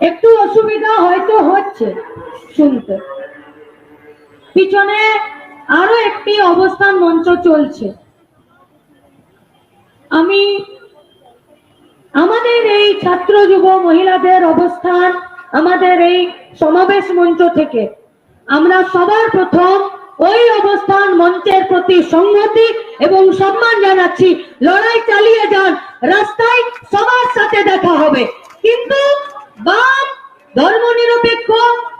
একটু অসুবিধা হয়তো হচ্ছে শুনতে। পিছনে আরও একটি অবস্থান মঞ্চ চলছে। আমি, আমাদের এই ছাত্র যুব মহিলাদের অবস্থান, আমাদের এই সমাবেশ মঞ্চ থেকে আমরা সবার প্রথম ওই অবস্থান মঞ্চের প্রতি সংহতি এবং সম্মান জানাচ্ছি। লড়াই চালিয়ে যান, রাস্তায় সবার সাথে দেখা হবে। কিন্তু বাম ধর্মনিরপেক্ষ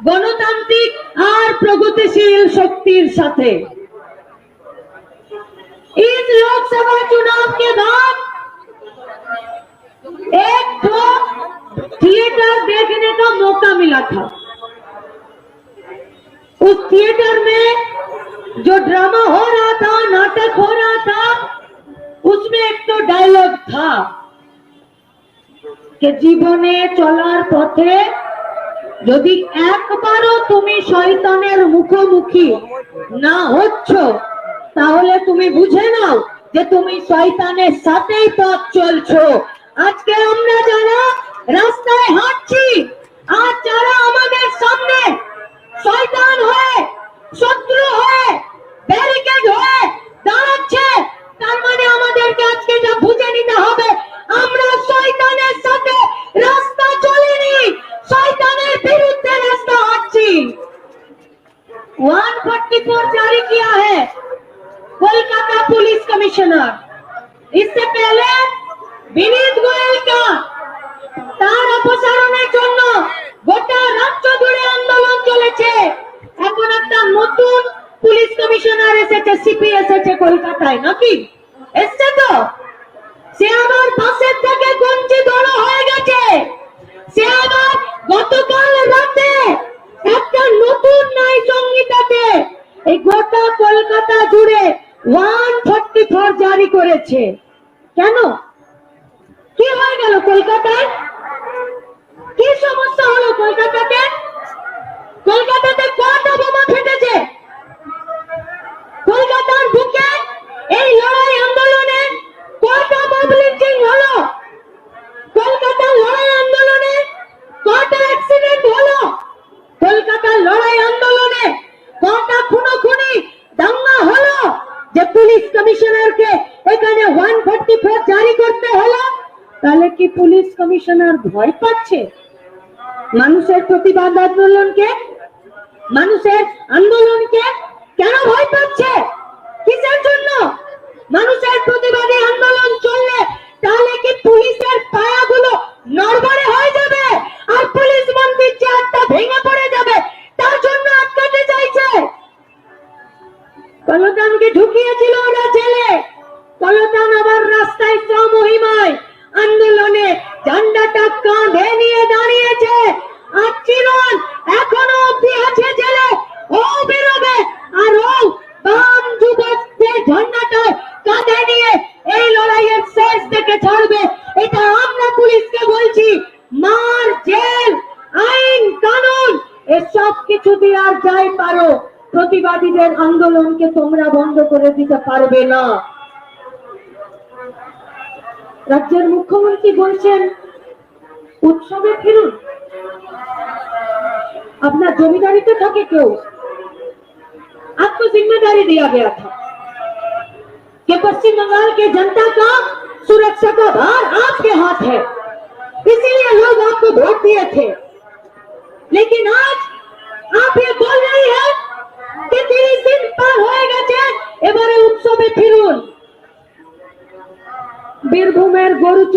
গণতান্ত্রিক আর প্রগতিশীল শক্তির সাথে इस लोकसभा चुनाव के बाद एक तो थिएटर देखने का मौका मिला था उस थिएटर में जो ड्रामा हो रहा था नाटक हो रहा था उसमें एक तो डायलॉग था कि জীবনে চলার পথে যদি একবারও তুমি শয়তানের মুখোমুখি না হচ্ছ, তাহলে তুমি বুঝে নাও যে তুমি শয়তানের সাথেই পথ চলছো। আজকে আমরা যারা রাস্তায় হাঁটছি, আর যারা আমাদের সামনে শয়তান হয়ে, শত্রু হয়ে ব্যারিকেড হয়ে দাঁড়াচ্ছে, তার মানে আমাদেরকে আজকে এটা বুঝে নিতে হবে আমরা শয়তানের সাথে রাস্তা চলিনি শয়তানের বিরুদ্ধে রাস্তা হাঁটছি 144 जारी किया है कोलकाता पुलिस कमिश्नर इससे पहले বিনীত গোয়েলকা তার অপসারণের জন্য গোটা রাজ্য জুড়ে আন্দোলন চলেছে এখন একটা নতুন পুলিশ কমিশনার এসেছে সিপি এসেছে কলকাতায় নাকি কলকাতাতে কটা বোমা ফেটেছে কলকাতার বুকে এই লড়াই আন্দোলনে বোম লিঞ্চিং হলো? কলকাতার লড়াই আন্দোলনে কটা অ্যাক্সিডেন্ট হলো? কলকাতার লড়াই আন্দোলনে কটা খুনো খুনি দাঙ্গা হলো? যে পুলিশ কমিশনারকে এখানে ওয়ান ফোর্টি ফোর জারি করতে হলো, তাহলে কি পুলিশ কমিশনার ভয় পাচ্ছে? মানুষের প্রতিবাদ আন্দোলনকে মানুষের আন্দোলনকে প্রতিবাদীদের আন্দোলনকে তোমরা বন্ধ করে দিতে পারবে না রাজ্যের মুখ্যমন্ত্রী বলছেন উৎসবে ফিরুন আপনার জমিদারিতে থাকে কেউ आपको जिम्मेदारी दिया गया था कि पश्चिम बंगाल के जनता का सुरक्षा का भार आपके हाथ है इसीलिए लोग आपको वोट दिए थे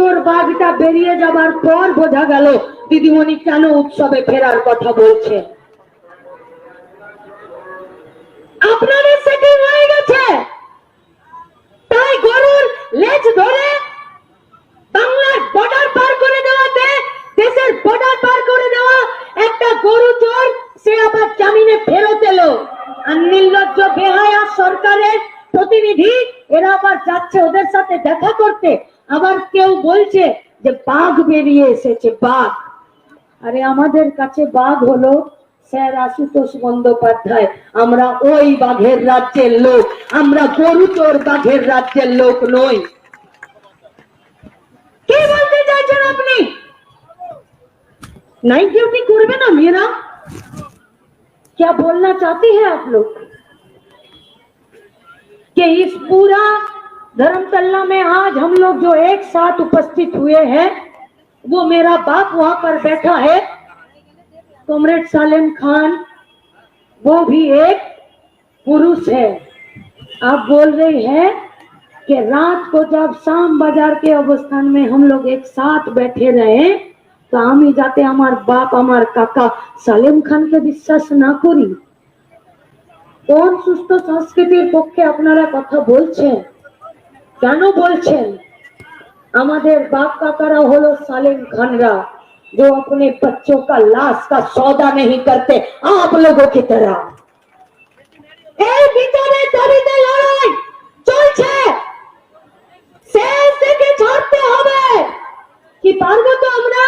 গরুচোর বাঘটা বেরিয়ে যাবার পর বোঝা গেল দিদিমণি কেন উৎসবে ফেরার কথা বলছে। আপনাদের সেটিং হয়ে গেছে। তাই গরুর লেজ ধরে বাংলার বর্ডার পার করে দেওয়াতে, দেশের বর্ডার পার করে দেওয়া একটা গরু চোর, সে আবার জামিনে ফেরত এলো। আর নির্লজ্জ বেহায়া সরকারের প্রতিনিধি, এরা আবার যাচ্ছে ওদের সাথে দেখা করতে। আবার কেউ বলছে যে বাঘ বেরিয়ে এসেছে বাঘ আরে আমাদের কাছে বাঘ হলো স্যার আশুতোষ বন্দ্যোপাধ্যায় আমরা ওই বাঘের রাজ্যের লোক আমরা গরুচোর বাঘের রাজ্যের লোক নই কি বলতে চাইছেন আপনি नाइट ड्यूटी करबे ना मेरा क्या बोलना चाहती है आप लोग कि इस पूरा धर्मतल्ला में आज हम लोग जो एक साथ उपस्थित हुए हैं वो मेरा बाप वहां पर बैठा है कॉमरेड सालिम खान वो भी एक पुरुष है आप बोल रहे हैं कि रात को जब शाम बाजार के अवस्थान में हम लोग एक साथ बैठे रहे তো আমি যাতে আমার বাপ আমার কাকা সালেম খানকে বিশ্বাস না করি কোন সুস্থ সংস্কৃতির পক্ষে আপনারা কথা বলছেন কেন বলছেন আমাদের বাপ কাকারা হলো সালেম খানরা जो अपने बच्चों का लाश का सौदा नहीं करते आप लोगों की तरह এই বিচারের দাবিতে লড়াই চলছে শেষ থেকে ছাড়তে হবে কি পারবো তো আমরা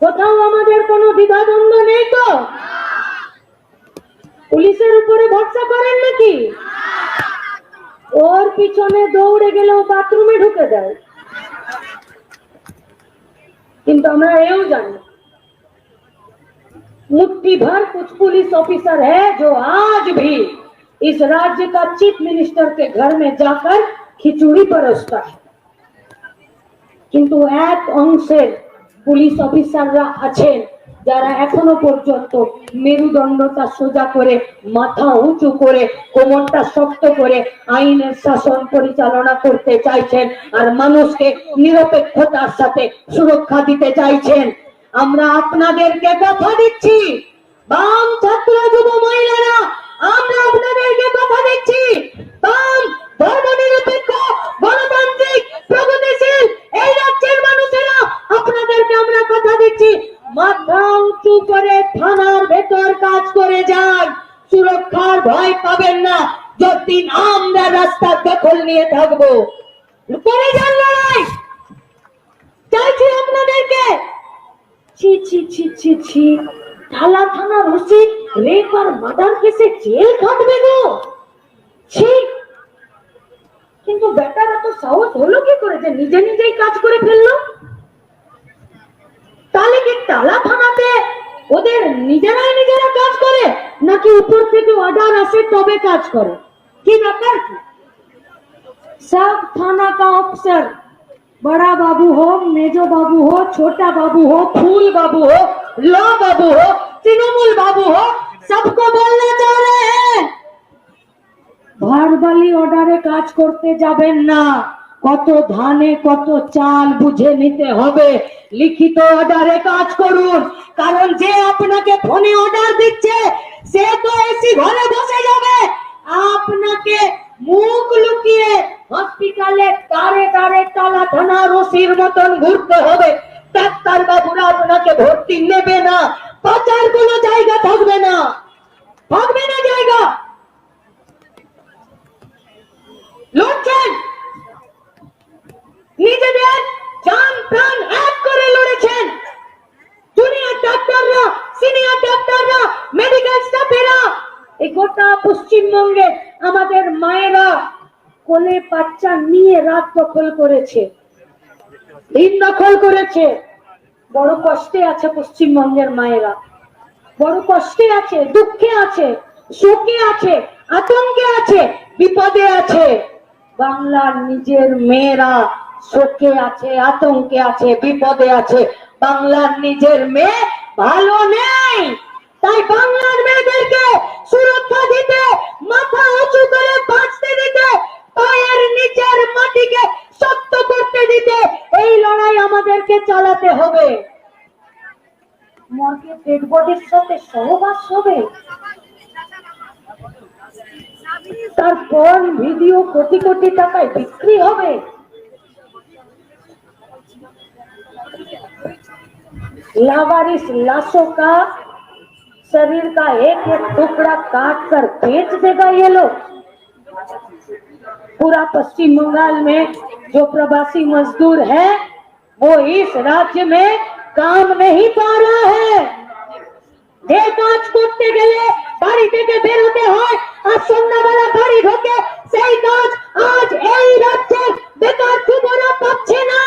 কোথাও আমাদের কোনো দ্বিধাদ্বন্দ্ব নেই তো পুলিশের উপরে ভরসা করেন নাকি ওর পিছনে দৌড়ে গেলে ও বাথরুমে ঢুকে দেয় কিন্তু আমরা এও জানি मुट्ठी भर कुछ पुलिस ऑफिसर है जो आज भी इस राज्य का चीफ मिनिस्टर के घर में जाकर खिचड़ी परोसता है কিন্তু এক অংশের পুলিশ অফিসাররা আছেন যারা এখনও পর্যন্ত মেরুদণ্ডটা সোজা করে, মাথা উঁচু করে, কোমরটা শক্ত করে আইনের শাসন পরিচালনা করতে চাইছেন আর মানুষকে নিরপেক্ষতার সাথে সুরক্ষা দিতে চাইছেন, আমরা আপনাদেরকে কথা দিচ্ছি। বাম ছাত্র যুব মহিলারা আমরা আপনাদেরকে কথা দিচ্ছি বাম ধর্মনিরপেক্ষ গণতান্ত্রিক প্রগতিশীল এই রাজ্যের মানুষেরা আপনাদেরকে আমরা কথা দিচ্ছি মাথা উঁচু করে থানার ভেতর কাজ করে যান সুরক্ষার ভয় পাবেন না যতদিন আমরা রাস্তার দখল নিয়ে থাকব করে যান লড়াই চাইছি আপনাদেরকে ছি ছি ছি ছি ছি থালা থানা রসিদ রেপ আর মার্ডার কেসে জেল খাটবে গো ছি কিন্তু বেটারা তো সাহস হলো কি করে যে নিজে নিজেই কাজ করে ফেললো তাহলে কি টালা থানাতে ওদের নিজেরাই নিজেরা কাজ করে নাকি উপর থেকে অর্ডার আসে তবে কাজ করে কি ব্যাপার কি सब थाना का अफसर बड़ा बाबू हो मेजो बाबू हो छोटा बाबू हो फूल बाबू हो लो बाबू हो तृणमूल बाबू हो सबको बोलना चाह रहे हैं ভারবালি অর্ডারে কাজ করতে যাবেন না। কত ধানে, কত চাল বুঝে নিতে হবে। লিখিত অর্ডারে কাজ করুন। কারণ যে আপনাকে ফোনে অর্ডার দিচ্ছে, সে তো এসি ঘরে বসে যাবে। আপনাকে মুখ লুকিয়ে হসপিটালে তারে তারে তালা থানা রশির মতন ঘুরতে হবে। ডাক্তার বাবুরা আপনাকে ভর্তি নেবে না। পাচার কোনো জায়গা থাকবে না। থাকবে না জায়গা। লড়ছেন। নিজেদের জান প্রাণ এক করে লড়েছেন। জুনিয়র ডাক্তাররা সিনিয়র ডাক্তাররা মেডিকেল স্টাফেরা এই গোটা পশ্চিমবঙ্গে আমাদের মায়েরা কোলে বাচ্চা নিয়ে রাত দখল করেছে, দিন দখল করেছে। বড় কষ্টে আছে পশ্চিমবঙ্গের মায়েরা। বড় কষ্টে আছে, দুঃখে আছে, শোকে আছে, আতঙ্কে আছে, বিপদে আছে। বাংলার নিজের মেয়েরা শোকে আছে, আতঙ্কে আছে, বিপদে আছে। বাংলার নিজের মেয়ে ভালো নেই। তাই বাংলার মেয়েদেরকে সুরক্ষা দিতে, মাথা উঁচু করে বাঁচতে দিতে, পায়ের নিচের মাটিকে শক্ত করতে দিতে এই লড়াই আমাদেরকে চালাতে হবে। মর্গে ডেড বডির সাথে সহবাস হবে। তারপর ভিডিও কোটি কোটি টাকায় বিক্রি হবে लावारिस लाशों का शरीर का एक एक टुकड़ा काट कर बेच देगा ये लोग पूरा पश्चिम बंगाल में जो प्रवासी मजदूर है वो इस राज्य में काम नहीं पा रहा है যে কাজ করতে গেলে বাড়ি থেকে বেরোতে হয় আর সন্ধ্যাবেলা বাড়ি ঢোকে, সেই কাজ আজ এই রাজ্যে বেকার যুবরা পাচ্ছে না।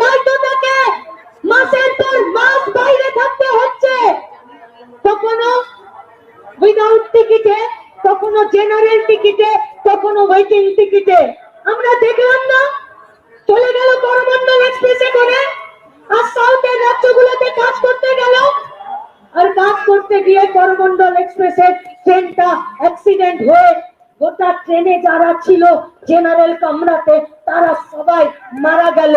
তাই তো তাকে মাসের পর মাস বাইরে থাকতে হচ্ছে। কখনো উইদাউট টিকিটে কখনো জেনারেল টিকিটে কখনো ওয়েটিং টিকিটে আমরা দেখলাম না, চলে গেল করমন্ডল এক্সপ্রেসে করে। আর সাউথের রাজ্যগুলোতে কাজ করতে গেল করতে গিয়ে করমন্ডল এক্সপ্রেসের ট্রেনটা অ্যাক্সিডেন্ট হয়ে গোটা ট্রেনে যারা ছিল জেনারেল কামরাতে তারা সবাই মারা গেল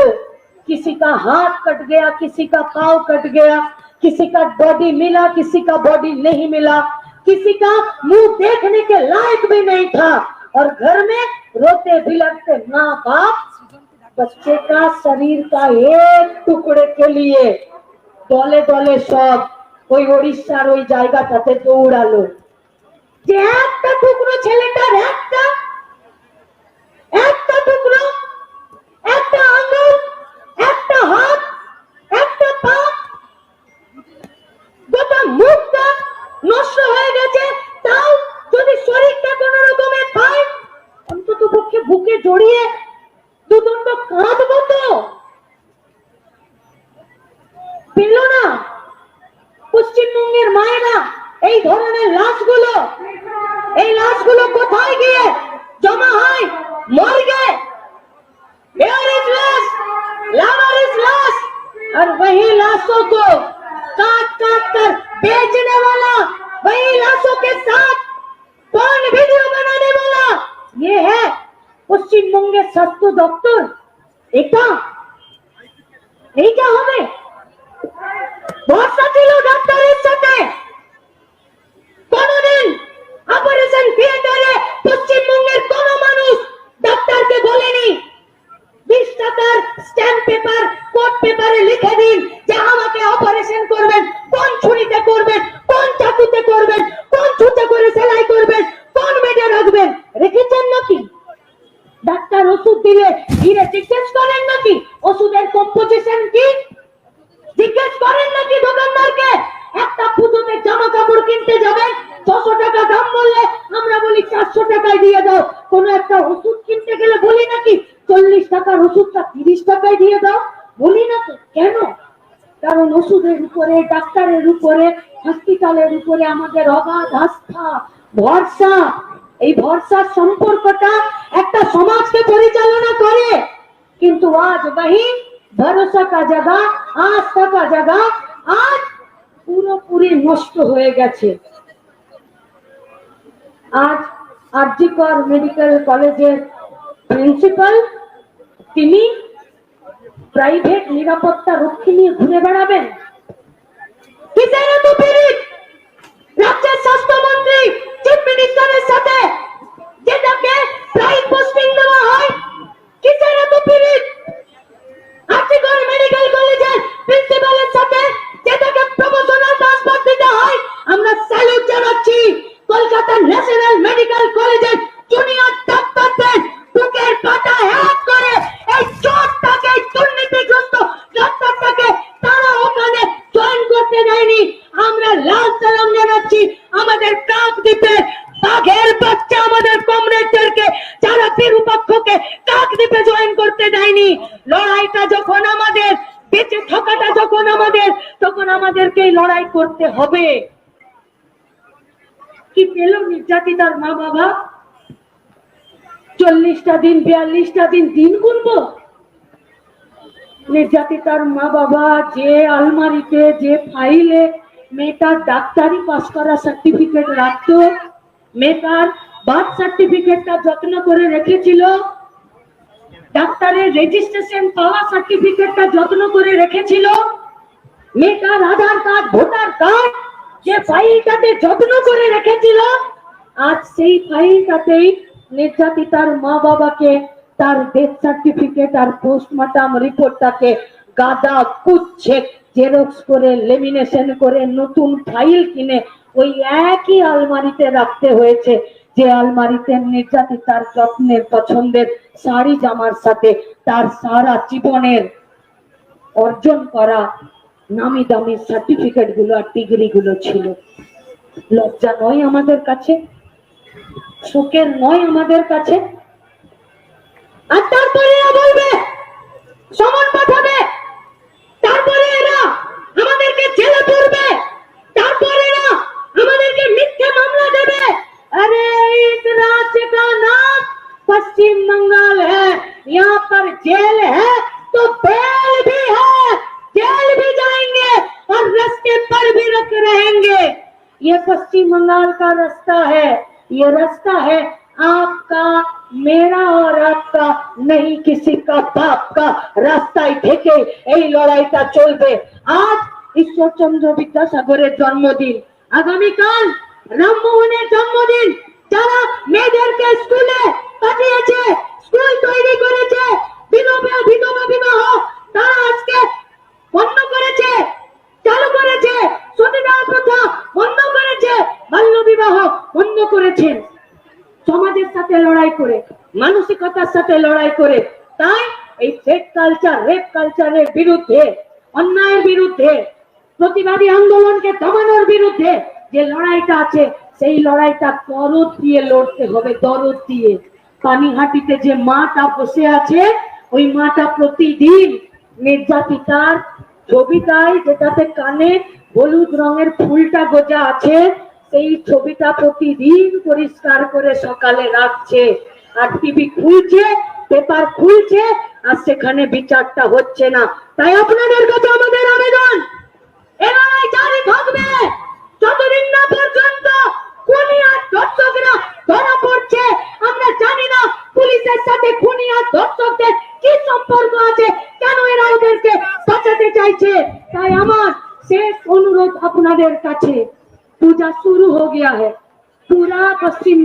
किसी का हाथ कट गया किसी का पाँव कट गया किसी का बॉडी मिला किसी का बॉडी नहीं मिला किसी का मुंह देखने के लायक भी नहीं था और घर में रोते बिलखते माँ बाप बच्चे का शरीर का एक टुकड़े के लिए দলে দলে সব ওই ওড়িশার ওই জায়গাটাতে দৌড়ালো। যে একটা টুকরো ছেলেটার একটা लाशों को काट काट कर बेचने वाला वही लाशों के साथ कौन वीडियो बनाने वाला ये है পশ্চিমবঙ্গের স্বাস্থ্য দপ্তর এটা এইটা হবে ভরসা ছিল ডাক্তারের সাথে কোনদিন অপারেশন থিয়েটারে পশ্চিমবঙ্গের কোন মানুষ ডাক্তারকে বলেনি বিশ টাকার স্ট্যাম্প পেপার কোট পেপারে লিখে দিন ছুরিতে করবেন কোন চাকুতে করবেন কোন ছুতে করে সেলাই করবেন কোন বেডে রাখবেন রেখেছেন নাকি ডাক্তার ওষুধ দিলে ধীরে জিজ্ঞেস করেন নাকি ওষুধের কম্পোজিশন কি জিজ্ঞেস করেন নাকি দোকানদারকে একটা পুজোতে জামা কাপড় কিনতে যাবেন ছশো টাকা দাম বললে আমরা বলি চারশো টাকায় দিয়ে দাও কোনো একটা ওষুধ কিনতে গেলে বলি নাকি চল্লিশ টাকার ওষুধটা তিরিশ টাকায় দিয়ে দাও বলি না তো কেন কারণ ওষুধের উপরে ডাক্তারের উপরে হসপিটালের উপরে আমাদের অগাধ আস্থা, ভরসা, এই ভরসার সম্পর্কটা একটা সমাজকে পরিচালনা করে। কিন্তু আজ वही ভরসা কা জায়গা, আস্থা কা জায়গা, আজ পুরোপুরি নষ্ট হয়ে গেছে। আজ আরজিকর মেডিকেল কলেজের প্রিন্সিপাল, তিনি প্রাইভেট নিরাপত্তা রক্ষী নিয়ে ঘুরে বেড়াবেন। কিসের এত পীড়িত? রাজ্যের স্বাস্থ্যমন্ত্রী চিফ মিনিস্টারের সাথে যেটাকে প্রাইম পোস্টিং দেওয়া হয় কিসের এত পীড়িত আর্টিকল মেডিকেল কলেজের প্রিন্সিপালের সাথে যেটাকে প্রমোশনাল ট্রান্সফার দিতে হয় আমরা স্যালুট জানাচ্ছি কলকাতা ন্যাশনাল মেডিকেল কলেজের জুনিয়র ডাক্তারদের বুকের পাটা হ্যাক করে এই চোরটাকে এই দুর্নীতিগ্রস্ত ডাক্তারটাকে তারা ওখানে জয়েন করতে দেয়নি আমরা লাল সালাম জানাচ্ছি আমাদের কাকদ্বীপে বাঘের বাচ্চা আমাদের কমরেডদেরকে যারা বিরূপাক্ষকে কাকদ্বীপে জয়েন করতে দেয়নি লড়াইটা যখন আমাদের, বেঁচে থাকাটা যখন আমাদের, তখন আমাদেরকে লড়াই করতে হবে। কি পেল নির্যাতিতার মা বাবা চল্লিশটা দিন, বিয়াল্লিশটা দিন দিন গুনবো? নির্যাতিতার মা বাবা যে আলমারিতে, যে ফাইলে মেয়েটার ডাক্তারি পাস করা সার্টিফিকেট রাখতো, মেয়েটার বার্থ সার্টিফিকেটটা যত্ন করে রেখেছিল ডাক্তারের রেজিস্ট্রেশন পাওয়া সার্টিফিকেটটা যত্ন করে রেখেছিল। মেয়েটার আধার কার্ড, ভোটার কার্ড, যে ফাইলটাতে যত্ন করে রেখেছিল। আজ সেই ফাইলটাতেই নির্যাতিতার মা বাবাকে তার ডেথ সার্টিফিকেট আর পোস্টমর্টম রিপোর্টটাকে গাদা কুচ্ছে জেরক্স করে লেমিনেশন করে, নতুন ফাইল কিনে ওই একই আলমারিতে রাখতে হয়েছে। যে আলমারিতে নির্যাতি তার যত্নের, পছন্দের শাড়ি জামার সাথে তার সারা জীবনের অর্জন করা নামি দামি সার্টিফিকেটগুলো আর ডিগ্রি গুলো ছিল। লজ্জা নয় আমাদের কাছে, শোকের নয় আমাদের কাছে। আর তারপরে বলবে, সমন পাঠাবে। তারপরে এরা আমাদেরকে জেলে পড়বে তারপরে এরা আমাদেরকে মিথ্যে মামলা দেবে। আরে एक राज्य का नाम पश्चिम बंगाल है। यहाँ पर जेल है तो बेल भी है। जेल भी जाएँगे और रस्ते पर भी रख रहेंगे। ये पश्चिम बंगाल का रास्ता है। ये रास्ता है आपका, मेरा और आपका, नहीं किसी का बाप का रास्ता। ठेके यही রাস্তায় चोल दे आज ईश्वर चंद्र ঈশ্বরচন্দ্র जन्मदिन। आगामी काल रामोहन जन्मदिन। যারা মেয়েদেরকে স্কুলে পাঠিয়েছে, স্কুল তৈরি করেছে, বিধবা বিধবা, বিবাহ। তারা আজকে বন্ধ করেছে, চালু করেছে। সতীদাহ প্রথা বন্ধ করেছে বাল্য বিবাহ বন্ধ করেছেন সমাজের সাথে লড়াই করে, মানসিকতার সাথে লড়াই করে, তাই এই ফেক কালচার রেপ কালচারের বিরুদ্ধে, অন্যায়ের বিরুদ্ধে, প্রতিবাদী আন্দোলনকে দমানোর বিরুদ্ধে যে লড়াইটা আছে সেই লড়াইটা দরদ দিয়ে লড়তে হবে, দরদ দিয়ে। পানিহাটিতে যে মাটা বসে আছে, ওই মাটা প্রতিদিন নির্যাতিতার ছবিটায় যেটাতে কানে হলুদ রঙের ফুলটা গোজা আছে, সেই ছবিটা প্রতিদিন পরিষ্কার করে সকালে রাখছে। আর টিভি খুলছে, পেপার খুলছে, আর সেখানে বিচারটা হচ্ছে না। তাই আপনাদের কাছে আমাদের আবেদন। যতদিন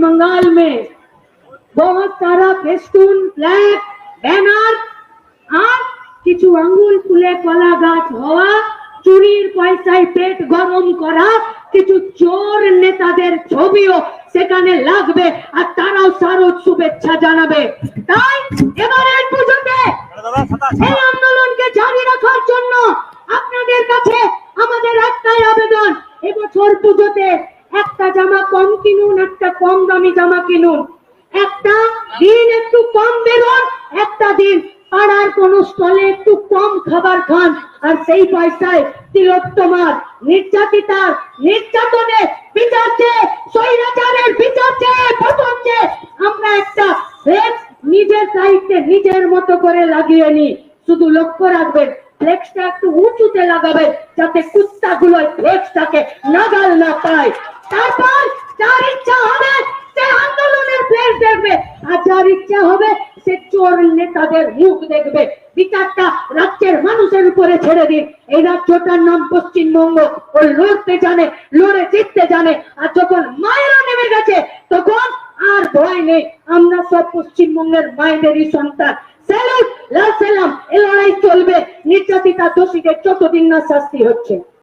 पश्चिम बंगाल में बहुत सारा फेस्टून फ्लैग ব্যানার আর কিছু আঙ্গুল ফুলে কলা গাছ হওয়া চুরির পয়সায় পেট গরম করা কিছু চোর নেতাদের ছবিও সেখানে লাগবে আর তারাও শারদ শুভেচ্ছা জানাবে তাই এবারের পুজোতে এই আন্দোলনকে জারি রাখার জন্য আপনাদের কাছে আমাদের একটাই আবেদন এবছর পুজোতে কম দামি জামা কিনুন। একটা দিন একটু কম বেরোন, একটা দিন। পাড়ার কোন স্টলে একটু কম খাবার খান। আর সেই পয়সায় তিলোত্তমার, নির্যাতিতার, নির্যাতনের বিচার চেয়ে স্বৈরাচারের বিচার চেয়ে আমরা একটা ফ্লেক্স নিজের সাহিত্যে নিজের মতো করে লাগিয়ে নি শুধু লক্ষ্য রাখবেন ফ্লেক্সটা একটু উঁচুতে লাগাবেন, যাতে কুত্তাগুলো ফ্লেক্সটাকে নাগাল না পায়। তারপর যার ইচ্ছা হবে, সে আন্দোলনের ফ্লেক্স দেখবে। আর যার ইচ্ছা হবে, সে চোর নেতাদের মুখ দেখবে। বিচারটা রাজ্যের মানুষের উপরে ছেড়ে দিন। এই রাজ্যটার নাম পশ্চিমবঙ্গ। ও লড়তে জানে, লড়ে জিততে জানে। আর যখন মায়েরা নেমে গেছে, তখন আর ভয় নেই। আমরা সব পশ্চিমবঙ্গের মায়েদেরই সন্তান। স্যালুট লাল সালাম, এ লড়াই চলবে। নির্যাতিতা দোষীদের যতদিন না শাস্তি হচ্ছে।